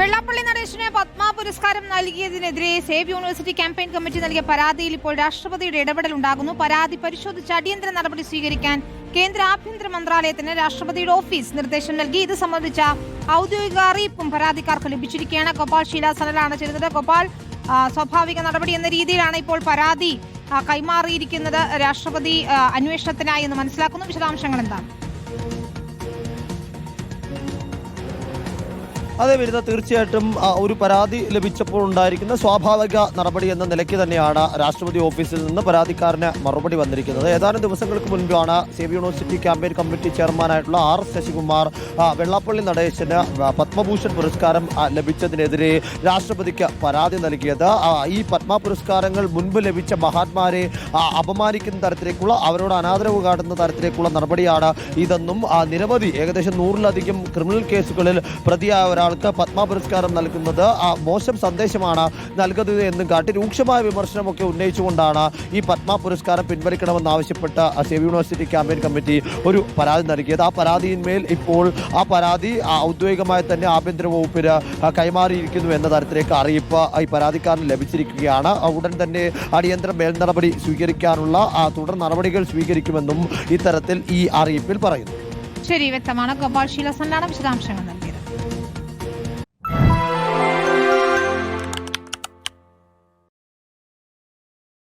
വെള്ളാപ്പള്ളി നടേശന് പത്മ പുരസ്കാരം നൽകിയതിനെതിരെ സേവ് യൂണിവേഴ്സിറ്റി ക്യാമ്പയിൻ കമ്മിറ്റി നൽകിയ പരാതിയിൽ ഇപ്പോൾ രാഷ്ട്രപതിയുടെ ഇടപെടൽ ഉണ്ടാകുന്നു. പരാതി പരിശോധിച്ച് അടിയന്തര നടപടി സ്വീകരിക്കാൻ കേന്ദ്ര ആഭ്യന്തര മന്ത്രാലയത്തിന് രാഷ്ട്രപതിയുടെ ഓഫീസ് നിർദ്ദേശം നൽകി. ഇത് സംബന്ധിച്ച ഔദ്യോഗിക അറിയിപ്പും പരാതിക്കാർക്ക് ലഭിച്ചിരിക്കുകയാണ്. ഗോപാൽ ശീലാസനലാണ് ചെയ്തത് ഗോപാൽ സ്വാഭാവിക നടപടി എന്ന രീതിയിലാണ് ഇപ്പോൾ പരാതി കൈമാറിയിരിക്കുന്നത്. രാഷ്ട്രപതി അന്വേഷണത്തിനായി എന്ന് മനസ്സിലാക്കുന്നു. വിശദാംശങ്ങൾ എന്താണ്? അതെ വരുന്ന തീർച്ചയായിട്ടും ഒരു പരാതി ലഭിച്ചപ്പോൾ ഉണ്ടായിരിക്കുന്ന സ്വാഭാവിക നടപടി എന്ന നിലയ്ക്ക് തന്നെയാണ് രാഷ്ട്രപതി ഓഫീസിൽ നിന്ന് പരാതിക്കാരന് മറുപടി വന്നിരിക്കുന്നത്. ഏതാനും ദിവസങ്ങൾക്ക് മുൻപാണ് സേവ് യൂണിവേഴ്സിറ്റി ക്യാമ്പയിൻ കമ്മിറ്റി ചെയർമാനായിട്ടുള്ള ആർ ശശികുമാർ വെള്ളാപ്പള്ളി നടേശന് പത്മഭൂഷൺ പുരസ്കാരം ലഭിച്ചതിനെതിരെ രാഷ്ട്രപതിക്ക് പരാതി നൽകിയത്. ഈ പത്മ പുരസ്കാരങ്ങൾ മുൻപ് ലഭിച്ച മഹാത്മാരെ അപമാനിക്കുന്ന തരത്തിലേക്കുള്ള അവരോട് അനാദരവ് കാട്ടുന്ന തരത്തിലേക്കുള്ള നടപടിയാണ് ഇതെന്നും നിരവധി ഏകദേശം നൂറിലധികം ക്രിമിനൽ കേസുകളിൽ പ്രതിയായ ഒരാൾക്ക് പത്മ പുരസ്കാരം നൽകുന്നത് ആ, മോശം സന്ദേശമാണ് നൽകുന്നത് എന്നും കാട്ടി രൂക്ഷമായ വിമർശനമൊക്കെ ഉന്നയിച്ചുകൊണ്ടാണ് ഈ പത്മ പുരസ്കാരം പിൻവലിക്കണമെന്നാവശ്യപ്പെട്ട് സേവ് യൂണിവേഴ്സിറ്റി ക്യാമ്പയിൻ കമ്മിറ്റി ഒരു പരാതി നൽകിയത്. ആ പരാതിയിന്മേൽ ഇപ്പോൾ ആ പരാതി ഔദ്യോഗികമായി തന്നെ ആഭ്യന്തര വകുപ്പിന് കൈമാറിയിരിക്കുന്നു എന്ന തരത്തിലേക്ക് അറിയിപ്പ് ഈ പരാതിക്കാരന് ലഭിച്ചിരിക്കുകയാണ്. ഉടൻ തന്നെ അടിയന്തര മേൽ നടപടി സ്വീകരിക്കാനുള്ള തുടർ നടപടികൾ സ്വീകരിക്കുമെന്നും ഇത്തരത്തിൽ ഈ അറിയിപ്പിൽ പറയുന്നു. ശരി വ്യക്തമാണ്. ഗോപാൽ ശീലസന്നാണ് വിശദാംശങ്ങൾ നൽകിയത്